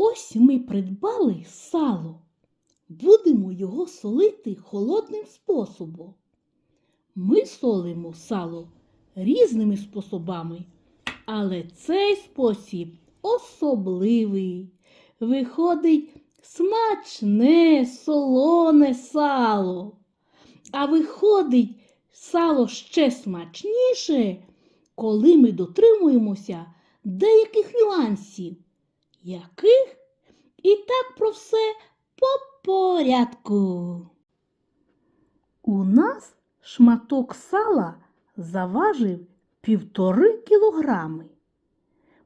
Ось ми придбали сало. Будемо його солити холодним способом. Ми солимо сало різними способами, але цей спосіб особливий. Виходить смачне, солоне сало. А виходить сало ще смачніше, коли ми дотримуємося деяких нюансів. Яких? І так про все по порядку. У нас шматок сала заважив півтори кілограми.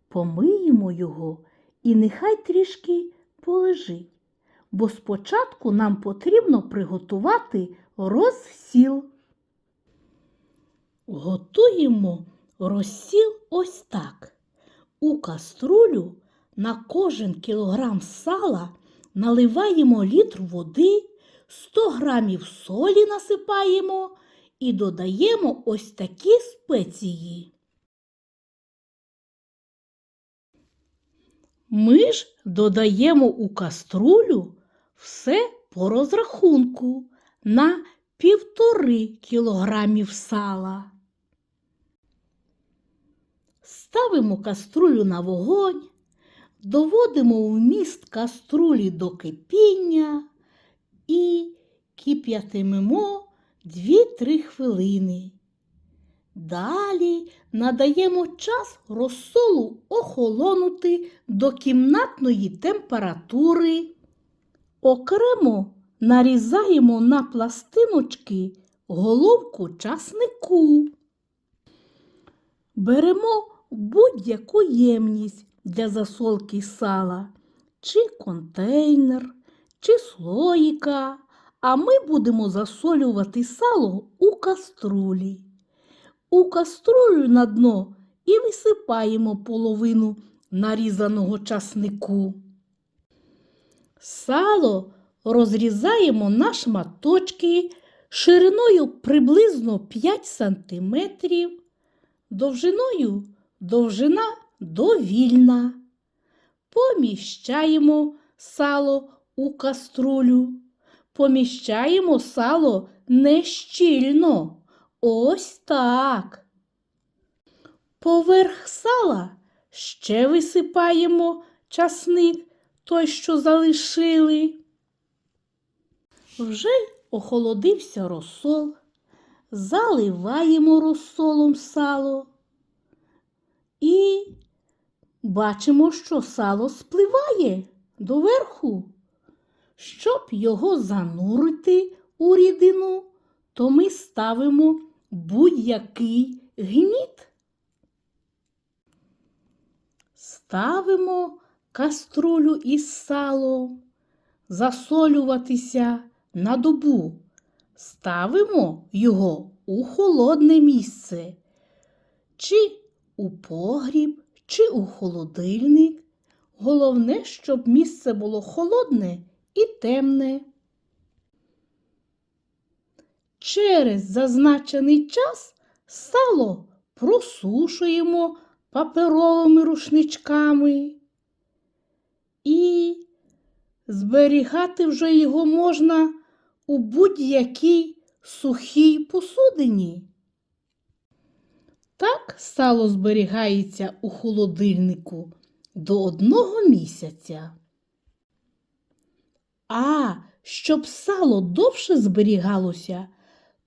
Помиємо його і нехай трішки полежить, бо спочатку нам потрібно приготувати розсіл. Готуємо розсіл ось так. У каструлю на кожен кілограм сала наливаємо літр води, 100 грамів солі насипаємо і додаємо ось такі спеції. Ми ж додаємо у каструлю все по розрахунку на півтори кілограмів сала. Ставимо каструлю на вогонь, доводимо вміст каструлі до кипіння і кип'ятимемо 2-3 хвилини. Далі надаємо час розсолу охолонути до кімнатної температури. Окремо нарізаємо на пластиночки головку часнику. Беремо будь-яку ємність для засолки сала, чи контейнер, чи слоїка, а ми будемо засолювати сало у каструлі. У каструлю на дно і висипаємо половину нарізаного часнику. Сало розрізаємо на шматочки шириною приблизно 5 см, довжиною довжина довільна. Поміщаємо сало у каструлю. Поміщаємо сало нещільно. Ось так. Поверх сала ще висипаємо часник, той, що залишили. Вже охолодився розсол, заливаємо розсолом сало і бачимо, що сало спливає доверху. Щоб його занурити у рідину, то ми ставимо будь-який гніт. Ставимо каструлю із салом, засолюватися на добу. Ставимо його у холодне місце, чи у погріб, чи у холодильник. Головне, щоб місце було холодне і темне. Через зазначений час сало просушуємо паперовими рушничками і зберігати вже його можна у будь-якій сухій посудині. Так сало зберігається у холодильнику до одного місяця. А щоб сало довше зберігалося,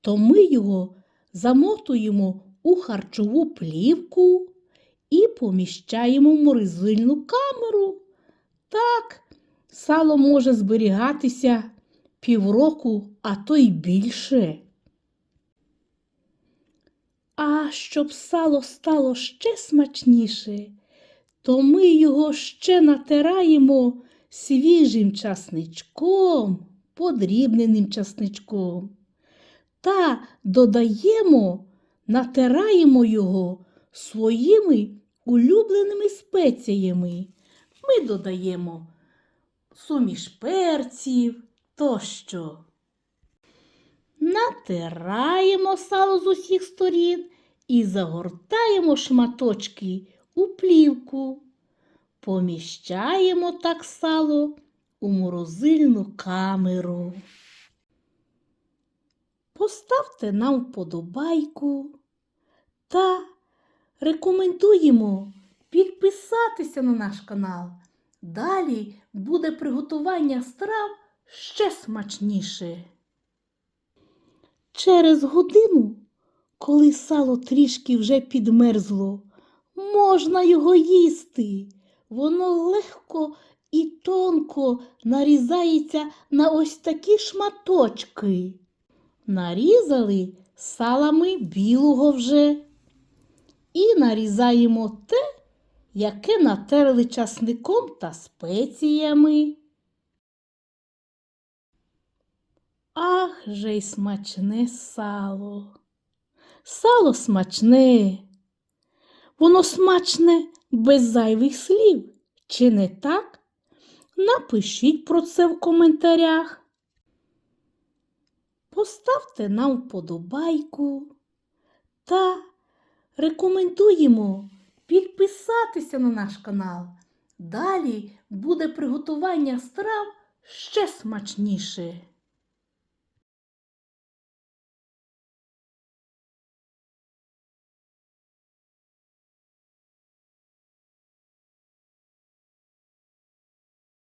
то ми його замотуємо у харчову плівку і поміщаємо в морозильну камеру. Так, сало може зберігатися півроку, а то й більше. А щоб сало стало ще смачніше, то ми його ще натираємо свіжим часничком, подрібненим часничком. Та додаємо, натираємо його своїми улюбленими спеціями. Ми додаємо суміш перців тощо. Натираємо сало з усіх сторін і загортаємо шматочки у плівку. поміщаємо так сало у морозильну камеру. Поставте нам вподобайку та рекомендуємо підписатися на наш канал. Далі буде приготування страв ще смачніше. Через годину, коли сало трішки вже підмерзло, можна його їсти. Воно легко і тонко нарізається на ось такі шматочки. Нарізали салами білого вже. І нарізаємо те, яке натерли часником та спеціями. Ах же й смачне сало. Сало смачне. Воно смачне без зайвих слів. Чи не так? Напишіть про це в коментарях. Поставте нам вподобайку та рекомендуємо підписатися на наш канал. Далі буде приготування страв ще смачніше.